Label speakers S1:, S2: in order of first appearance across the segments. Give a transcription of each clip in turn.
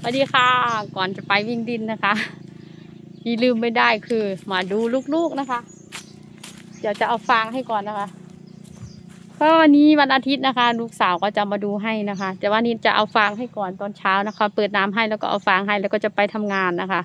S1: สวัสดีค่ะ ก่อนจะไปวิ่งดินนะคะที่ลืมไม่ได้คือ มาดูลูกๆนะคะ เดี๋ยวจะเอาฟางให้ก่อนนะคะเพราะวันนี้วันอาทิตย์นะคะ ลูกสาวก็จะมาดูให้นะคะ แต่ว่านี้จะเอาฟางให้ก่อนตอนเช้านะคะ เปิดน้ำให้แล้วก็เอาฟางให้แล้วก็จะไปทำงานนะคะ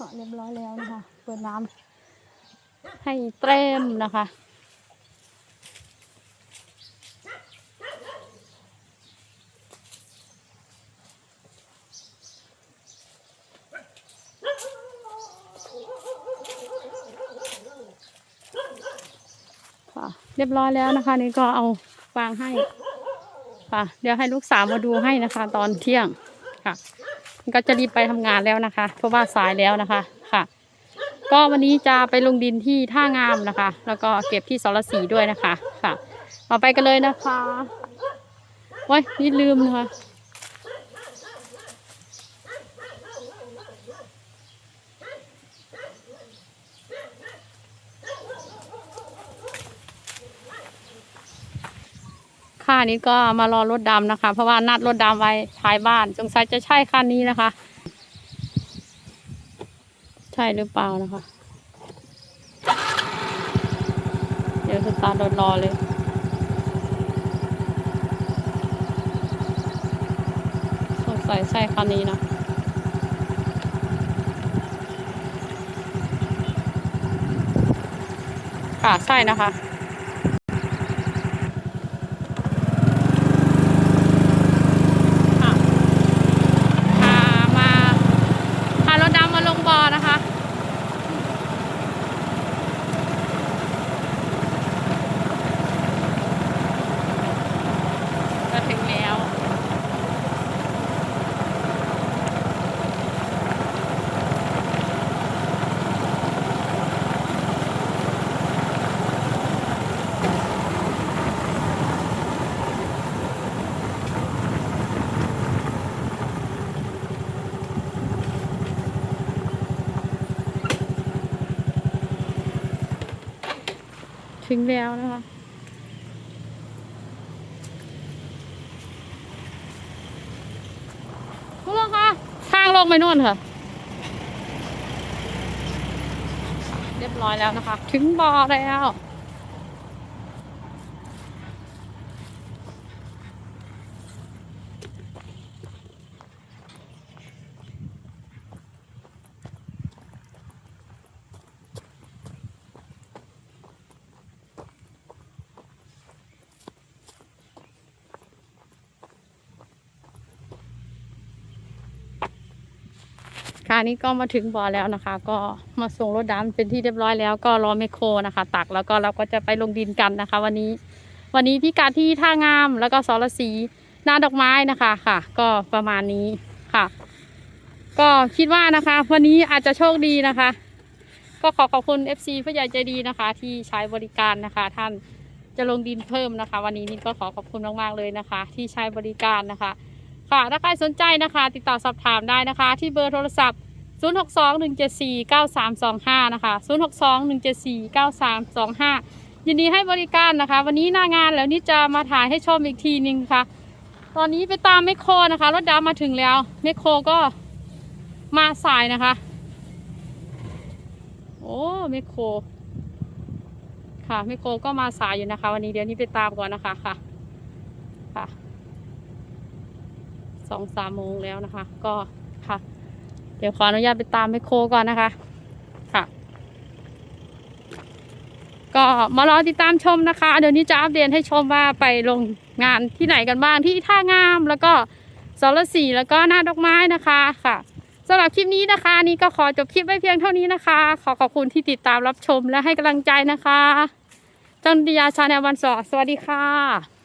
S1: ก็เรียบร้อยแล้วนะคะ เปิดน้ำให้เต็มนะคะค่ะเรียบร้อยแล้วนะคะ นี่ก็เอาฟางให้ค่ะเดี๋ยวให้ลูกสาวมาดูให้นะคะ ตอนเที่ยงค่ะ ก็จะรีบไปทำงานแล้วนะคะ เพราะว่าสายแล้วนะคะค่ะ ก็วันนี้จะไปลงดินที่ท่างามนะคะ แล้วก็เก็บที่สรสีด้วยนะคะค่ะมาไปกันเลยนะคะว้ยนี่ลืมนะคะ ค่ะนี่ก็มารอรถดำนะคะ เพราะว่านัดรถดำไว้ท้ายบ้านสงสัยจะใช่คันนี้นะคะ ใช่หรือเปล่านะคะ เดี๋ยวสตาร์ทรถรอเลยสงสัยใช่คันนี้นะค่ะใช่นะคะพามาพารถดำมาลงบอนะคะ ก็ถึงแล้ว ถึงแล้วนะคะคุณลุงคะทางลงไปนู่นค่ะ เรียบร้อยแล้วนะคะ ถึงบ่อแล้ว ค่ะนี่ก็มาถึงบ่อแล้วนะคะ ก็มาส่งรถดำเป็นที่เรียบร้อยแล้วก็รอแมคโครนะคะ ตักแล้วก็เราก็จะไปลงดินกันนะคะ วันนี้ วันนี้พิกัดที่ท่างามแล้วก็สรศรีนาดอกไม้นะคะค่ะ ก็ประมาณนี้ค่ะ ก็คิดว่านะคะ วันนี้อาจจะโชคดีนะคะ ก็ขอขอบคุณ FC ผู้ใหญ่ใจดีนะคะ ที่ใช้บริการนะคะ ท่านจะลงดินเพิ่มนะคะ วันนี้นี่ก็ขอขอบคุณมากๆเลยนะคะ ที่ใช้บริการนะคะ ค่ะถ้าใครสนใจนะคะ ติดต่อสอบถามได้นะคะ ที่เบอร์โทรศัพท์ 0621749325 นะคะ 0621749325 ยินดีให้บริการนะคะ วันนี้หน้างานแล้วนี่จะมาถ่ายให้ชมอีกทีนึงค่ะ ตอนนี้ไปตามแมคโครนะคะ รถดำมาถึงแล้วแมคโครก็มาสายนะคะ โอ้แมคโครค่ะแมคโครก็มาสายอยู่นะคะ วันนี้เดี๋ยวนี้ไปตามก่อนนะคะค่ะค่ะ สองสามโมงแล้วนะคะ ก็ค่ะ เดี๋ยวขออนุญาตไปตามไมโครก่อนนะคะ ค่ะ ก็มารอติดตามชมนะคะ เดี๋ยวนี้จะอัปเดตให้ชมว่าไปลงงานที่ไหนกันบ้างที่ท่างามแล้วก็สรสีแล้วก็หน้าดอกไม้นะคะค่ะสำหรับคลิปนี้นะคะ นี่ก็ขอจบคลิปไว้เพียงเท่านี้นะคะ ขอขอบคุณที่ติดตามรับชมและให้กำลังใจนะคะจันดิยาชาแนลวันสอสวัสดีค่ะ